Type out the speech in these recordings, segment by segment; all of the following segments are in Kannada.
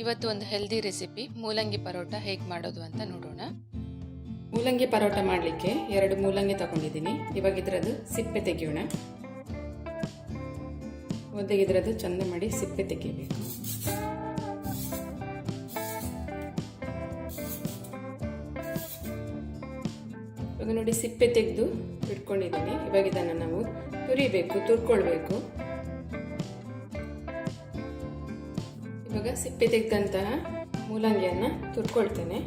ಇವತ್ತು ಒಂದು ಹೆಲ್ದಿ ರೆಸಿಪಿ ಮೂಲಂಗಿ ಪರೋಟ ಹೇಗೆ ಮಾಡೋದು ಅಂತ ನೋಡೋಣ. ಮೂಲಂಗಿ ಪರೋಟ ಮಾಡಲಿಕ್ಕೆ ಎರಡು ಮೂಲಂಗಿ ತಗೊಂಡಿದ್ದೀನಿ. ಇವಾಗ ಇದರದ್ದು ಸಿಪ್ಪೆ ತೆಗೆಯೋಣ. ಮೊದಲಿಗೆ ಇದರದ್ದು ಚಂದ ಮಾಡಿ ಸಿಪ್ಪೆ ತೆಗೆಯಬೇಕು. ಇವಾಗ ನೋಡಿ ಸಿಪ್ಪೆ ತೆಗೆದು ಇಟ್ಕೊಂಡಿದ್ದೀನಿ. ಇವಾಗ ಇದನ್ನು ನಾವು ತುರಿಬೇಕು, ತುರ್ಕೊಳ್ಬೇಕು. ಇವಾಗ ಸಿಪ್ಪೆ ತೆಗೆದಂತಹ ಮೂಲಂಗಿಯನ್ನು ತುರ್ಕೊಳ್ತೇನೆ.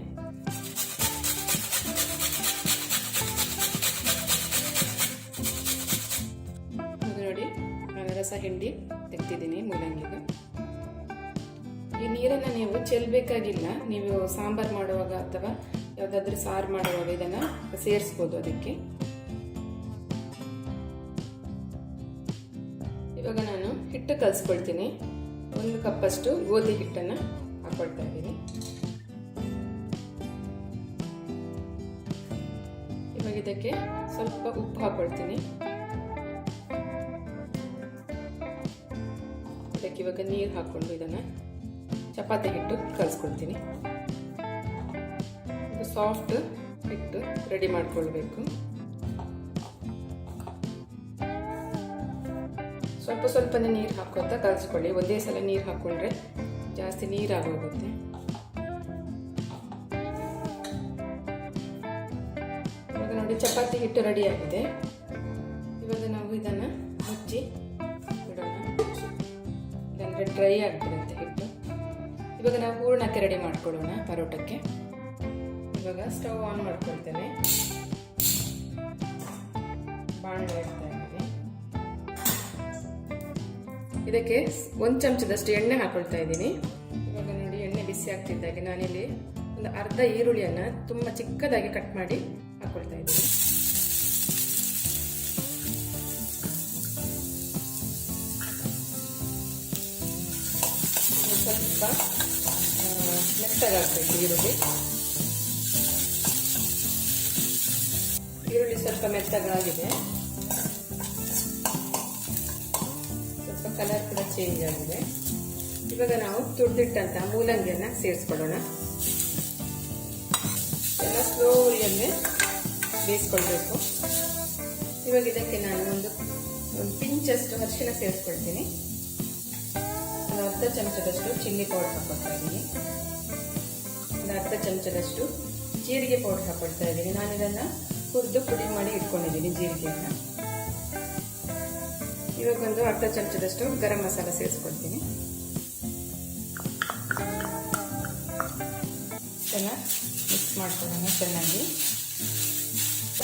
ನೋಡಿ ರಸ ಹಿಂಡಿ ತೆಗ್ತಿದ್ದೀನಿ ಮೂಲಂಗಿಗೆ. ಈ ನೀರನ್ನು ನೀವು ಚೆಲ್ಲಬೇಕಾಗಿಲ್ಲ ನೀವು ಸಾಂಬಾರು ಮಾಡುವಾಗ ಅಥವಾ ಯಾವುದಾದ್ರೂ ಸಾರು ಮಾಡುವಾಗ ಇದನ್ನು ಸೇರಿಸ್ಬೋದು ಅದಕ್ಕೆ. ಇವಾಗ ನಾನು ಹಿಟ್ಟು ಕಲಿಸ್ಕೊಳ್ತೀನಿ. ಒಂದು ಕಪ್ಪಷ್ಟು ಗೋಧಿ ಹಿಟ್ಟನ್ನು ಹಾಕೊಳ್ತಾ ಇದ್ದೀನಿ. ಇವಾಗ ಇದಕ್ಕೆ ಸ್ವಲ್ಪ ಉಪ್ಪು ಹಾಕೊಳ್ತೀನಿ. ಇದಕ್ಕೆ ಇವಾಗ ನೀರು ಹಾಕ್ಕೊಂಡು ಇದನ್ನು ಚಪಾತಿ ಹಿಟ್ಟು ಕಲಿಸ್ಕೊಳ್ತೀನಿ. ಸಾಫ್ಟ್ ಹಿಟ್ಟು ರೆಡಿ ಮಾಡ್ಕೊಳ್ಬೇಕು. ಸ್ವಲ್ಪ ಸ್ವಲ್ಪನೇ ನೀರು ಹಾಕೋತಾ ಕಲಿಸ್ಕೊಳ್ಳಿ. ಒಂದೇ ಸಲ ನೀರು ಹಾಕ್ಕೊಂಡ್ರೆ ಜಾಸ್ತಿ ನೀರಾಗೋಗುತ್ತೆ. ಇವಾಗ ನೋಡಿ ಚಪಾತಿ ಹಿಟ್ಟು ರೆಡಿ ಆಗಿದೆ. ಇವಾಗ ನಾವು ಇದನ್ನು ಮುಚ್ಚಿ ಇಲ್ಲಾಂದರೆ ಡ್ರೈ ಆಗಿಬಿಡುತ್ತೆ ಹಿಟ್ಟು. ಇವಾಗ ನಾವು ಹೂರ್ಣಕ್ಕೆ ರೆಡಿ ಮಾಡ್ಕೊಳ್ಳೋಣ ಪರೋಟಕ್ಕೆ. ಇವಾಗ ಸ್ಟವ್ ಆನ್ ಮಾಡ್ಕೊಳ್ತೇನೆ. ಬಾಣಲೆ ಇಡ್ತಾ ಇದಕ್ಕೆ ಒಂದು ಚಮಚದಷ್ಟು ಎಣ್ಣೆ ಹಾಕೊಳ್ತಾ ಇದ್ದೀನಿ. ಇವಾಗ ನೋಡಿ, ಎಣ್ಣೆ ಬಿಸಿ ಆಗ್ತಿದ್ದಾಗೆ ನಾನಿಲ್ಲಿ ಒಂದು ಅರ್ಧ ಈರುಳ್ಳಿಯನ್ನು ತುಂಬ ಚಿಕ್ಕದಾಗಿ ಕಟ್ ಮಾಡಿ ಹಾಕೊಳ್ತಾ ಇದ್ದೀನಿ. ಸ್ವಲ್ಪ ಮೆತ್ತಗಾಗಬೇಕು ಈರುಳ್ಳಿ. ಈರುಳ್ಳಿ ಸ್ವಲ್ಪ ಮೆತ್ತಗಾಗಿದೆ. ಕಲರ್ ಕೂಡ ಚೇಂಜ್ ಆಗಿದೆ. ಇವಾಗ ನಾವು ತುಡ್ದಿಟ್ಟಂತಹ ಮೂಲಂಗಿಯನ್ನು ಸೇರಿಸ್ಕೊಡೋಣ ಎಲ್ಲ ಸ್ಲೋಲಿಯಲ್ಲೇ ಬೇಯಿಸ್ಕೊಳ್ಬೇಕು. ಇವಾಗ ಇದಕ್ಕೆ ನಾನು ಒಂದು ಒಂದು ಪಿಂಚಷ್ಟು ಅರಿಶಿನ ಸೇರಿಸ್ಕೊಳ್ತೀನಿ. ಒಂದು ಅರ್ಧ ಚಮಚದಷ್ಟು ಚಿಲ್ಲಿ ಪೌಡರ್ ಹಾಕೊಳ್ತಾ ಇದ್ದೀನಿ. ಒಂದು ಅರ್ಧ ಚಮಚದಷ್ಟು ಜೀರಿಗೆ ಪೌಡರ್ ಹಾಕೊಳ್ತಾ ಇದ್ದೀನಿ. ನಾನು ಇದನ್ನು ಹುರಿದು ಪುಡಿ ಮಾಡಿ ಇಟ್ಕೊಂಡಿದ್ದೀನಿ ಜೀರಿಗೆಯನ್ನು. ಇವಾಗ ಒಂದು ಅರ್ಧ ಚಮಚದಷ್ಟು ಗರಂ ಮಸಾಲ ಸೇರಿಸ್ಕೊಳ್ತೀನಿ. ಚೆನ್ನಾಗಿ ಮಿಕ್ಸ್ ಮಾಡ್ಕೊಳ್ಳೋಣ ಚೆನ್ನಾಗಿ.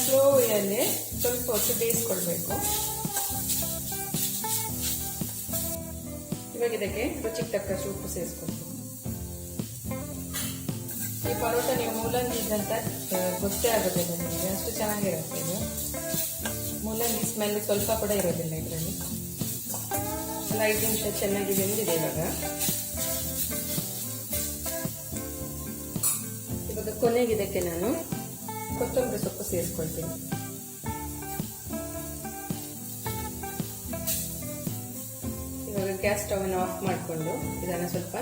ಸ್ಲೋ ಅಲ್ಲಿ ಸ್ವಲ್ಪ ಹೊತ್ತು ಬೇಯಿಸ್ಕೊಳ್ಬೇಕು. ಇವಾಗ ಇದಕ್ಕೆ ರುಚಿಗೆ ತಕ್ಕಷ್ಟು ಉಪ್ಪು ಸೇರಿಸ್ಕೊಳ್ತೀನಿ. ಈ ಪರೋಟ ನೀವು ಮೂಲಂಗಿ ಇದ್ದಂತ ಗೊತ್ತೇ ಆಗುತ್ತೆ ನಿಮಗೆ. ಅಷ್ಟು ಚೆನ್ನಾಗಿರುತ್ತೆ ಇದು. ಮೂಲಂಗಿ ಸ್ಮೆಲ್ ಸ್ವಲ್ಪ ಕೂಡ ಇರೋದಿಲ್ಲ ಇದರಲ್ಲಿ. ಐದು ನಿಮಿಷ ಚೆನ್ನಾಗಿ ಬೆಂದಿದೆ ಇವಾಗ. ಇವಾಗ ಕೊನೆಗೆ ಇದಕ್ಕೆ ನಾನು ಕೊತ್ತಂಬರಿ ಸೊಪ್ಪು ಸೇರಿಸ್ಕೊಳ್ತೀನಿ ಇವಾಗ ಗ್ಯಾಸ್ ಸ್ಟವ್ ಅನ್ನು ಆಫ್ ಮಾಡಿಕೊಂಡು ಇದನ್ನು ಸ್ವಲ್ಪ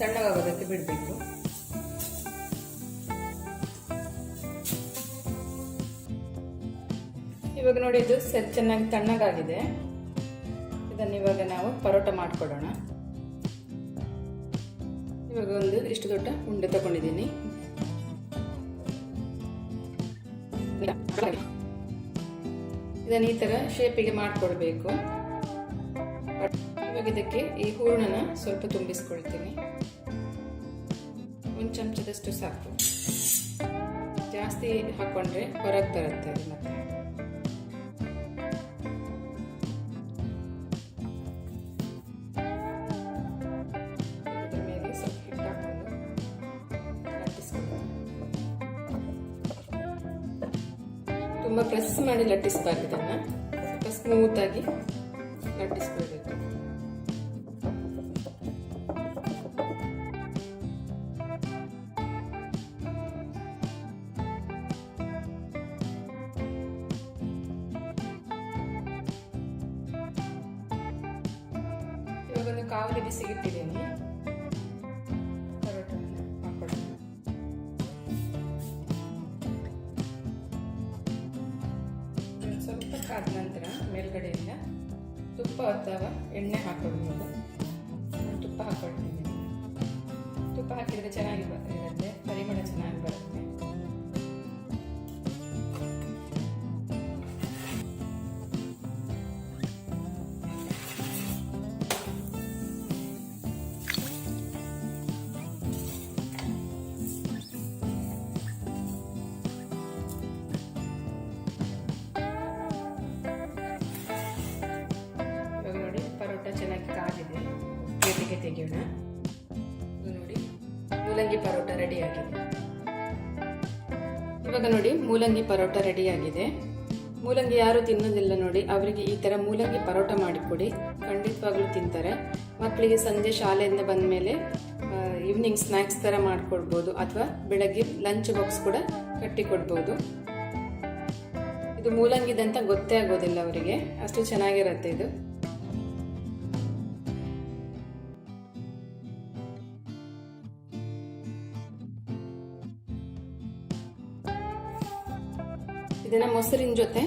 ತಣ್ಣಗಾಗೋದಕ್ಕೆ ಬಿಡಬೇಕು. ಇವಾಗ ನೋಡಿ, ಇದು ಚೆನ್ನಾಗಿ ತಣ್ಣಗಾಗಿದೆ. ಇದನ್ನು ಇವಾಗ ನಾವು ಪರೋಟ ಮಾಡಿಕೊಡೋಣ. ಇವಾಗ ಒಂದು ಇಷ್ಟು ದೊಡ್ಡ ಉಂಡೆ ತಗೊಂಡಿದ್ದೀನಿ. ಇದನ್ನು ಈ ಥರ ಶೇಪಿಗೆ ಮಾಡಿಕೊಡ್ಬೇಕು. ಇವಾಗ ಇದಕ್ಕೆ ಈ ಹೂರ್ಣನ ಸ್ವಲ್ಪ ತುಂಬಿಸ್ಕೊಳ್ತೀನಿ. ಒಂದು ಚಮಚದಷ್ಟು ಸಾಕು. ಜಾಸ್ತಿ ಹಾಕೊಂಡ್ರೆ ಹೊರಗೆ ಬರುತ್ತೆ ಮತ್ತೆ. ಪ್ರೆಸ್ ಮಾಡಿ ಲಟ್ಟಿಸಬಾರ್ದು ಇದನ್ನ ಸ್ವಲ್ಪ ಸ್ಮೂತಾಗಿ ಲಟ್ಟಿಸ್ಕೊಳ್ಬೇಕು ಇವಾಗ ಒಂದು ಕಾವಲಿ ಬಿಸಿಗಿಟ್ಟಿದ್ದೀನಿ ಆದ ನಂತರ ಮೇಲ್ಗಡೆಯಿಂದ ತುಪ್ಪ ಅಥವಾ ಎಣ್ಣೆ ಹಾಕೊಳ್ಬೋದು. ತುಪ್ಪ ಹಾಕೊಳ್ತೀನಿ. ತುಪ್ಪ ಹಾಕಿದರೆ ಚೆನ್ನಾಗಿ ಬ- ಪ್ಲೇಟಿಗೆ ತೆಗೆಯೋಣ. ನೋಡಿ, ಮೂಲಂಗಿ ಪರೋಟ ರೆಡಿ ಆಗಿದೆ. ಇವಾಗ ನೋಡಿ, ಮೂಲಂಗಿ ಪರೋಟ ರೆಡಿ ಆಗಿದೆ. ಮೂಲಂಗಿ ಯಾರು ತಿನ್ನೋದಿಲ್ಲ ನೋಡಿ, ಅವರಿಗೆ ಈ ಥರ ಮೂಲಂಗಿ ಪರೋಟ ಮಾಡಿಕೊಡಿ. ಖಂಡಿತವಾಗ್ಲೂ ತಿಂತಾರೆ. ಮಕ್ಕಳಿಗೆ ಸಂಜೆ ಶಾಲೆಯಿಂದ ಬಂದ ಮೇಲೆ ಈವ್ನಿಂಗ್ ಸ್ನ್ಯಾಕ್ಸ್ ಥರ ಮಾಡಿಕೊಡ್ಬೋದು ಅಥವಾ ಬೆಳಗ್ಗೆ ಲಂಚ್ ಬಾಕ್ಸ್ ಕೂಡ ಕಟ್ಟಿಕೊಡ್ಬೋದು. ಇದು ಮೂಲಂಗಿದಂತ ಗೊತ್ತೇ ಆಗೋದಿಲ್ಲ ಅವರಿಗೆ. ಅಷ್ಟು ಚೆನ್ನಾಗಿರುತ್ತೆ ಇದು. ಇದನ್ನ ಮೊಸರಿನ ಜೊತೆ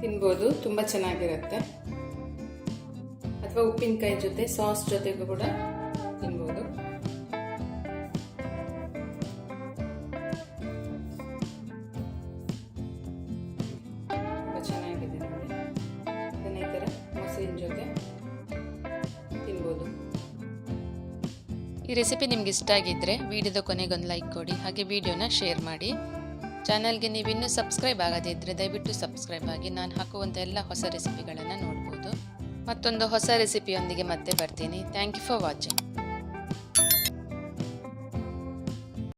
ತಿನ್ಬೋದು, ತುಂಬಾ ಚೆನ್ನಾಗಿರುತ್ತೆ. ಅಥವಾ ಉಪ್ಪಿನಕಾಯಿ ಜೊತೆ, ಸಾಸ್ ಜೊತೆಗೂ ಕೂಡ ತಿನ್ಬೋದು. ತುಂಬ ಚೆನ್ನಾಗಿದೆ ನೋಡಿ. ಈ ಥರ ಮೊಸರಿನ ಜೊತೆ ತಿನ್ಬೋದು. ಈ ರೆಸಿಪಿ ನಿಮ್ಗೆ ಇಷ್ಟ ಆಗಿದ್ದರೆ ವಿಡಿಯೋದ ಕೊನೆಗೊಂದು ಲೈಕ್ ಕೊಡಿ, ಹಾಗೆ ವಿಡಿಯೋನ ಶೇರ್ ಮಾಡಿ. ಚಾನಲ್ಗೆ ನೀವಿನ್ನೂ ಸಬ್ಸ್ಕ್ರೈಬ್ ಆಗದಿದ್ದರೆ ದಯವಿಟ್ಟು ಸಬ್ಸ್ಕ್ರೈಬ್ ಆಗಿ, ನಾನು ಹಾಕುವಂಥ ಎಲ್ಲ ಹೊಸ ರೆಸಿಪಿಗಳನ್ನು ನೋಡ್ಬೋದು. ಮತ್ತೊಂದು ಹೊಸ ರೆಸಿಪಿಯೊಂದಿಗೆ ಮತ್ತೆ ಬರ್ತೀನಿ. Thank you for watching